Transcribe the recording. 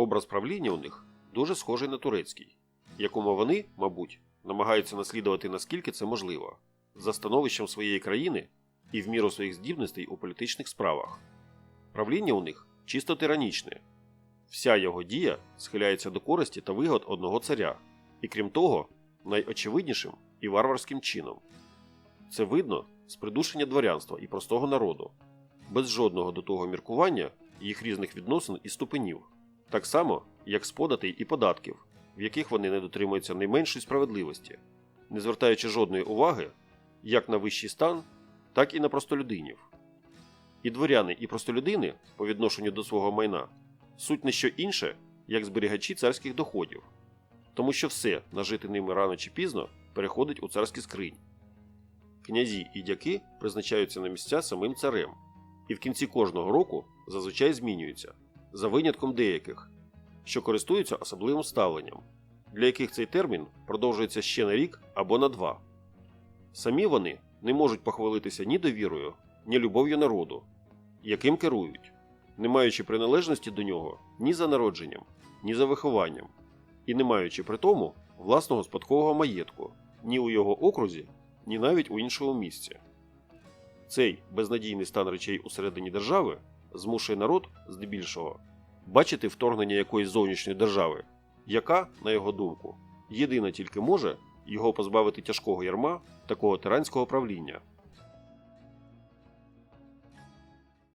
Образ правління у них дуже схожий на турецький, якому вони, мабуть, намагаються наслідувати наскільки це можливо, за становищем своєї країни і в міру своїх здібностей у політичних справах. Правління у них чисто тиранічне. Вся його дія схиляється до користі та вигод одного царя, і крім того, найочевиднішим і варварським чином. Це видно з придушення дворянства і простого народу, без жодного до того міркування їх різних відносин і ступенів, так само, як з податей і податків, в яких вони не дотримуються найменшої справедливості, не звертаючи жодної уваги як на вищий стан, так і на простолюдинів. І дворяни, і простолюдини по відношенню до свого майна суть не що інше, як зберігачі царських доходів, тому що все, нажите ними рано чи пізно, переходить у царські скринь. Князі і дяки призначаються на місця самим царем, і в кінці кожного року зазвичай змінюються, за винятком деяких, що користуються особливим ставленням, для яких цей термін продовжується ще на рік або на два. Самі вони не можуть похвалитися ні довірою, ні любов'ю народу, яким керують, не маючи приналежності до нього ні за народженням, ні за вихованням, і не маючи при тому власного спадкового маєтку ні у його окрузі, ні навіть у іншому місці. Цей безнадійний стан речей усередині держави змушує народ, здебільшого, бачити вторгнення якоїсь зовнішньої держави, яка, на його думку, єдина тільки може його позбавити тяжкого ярма такого тиранського правління.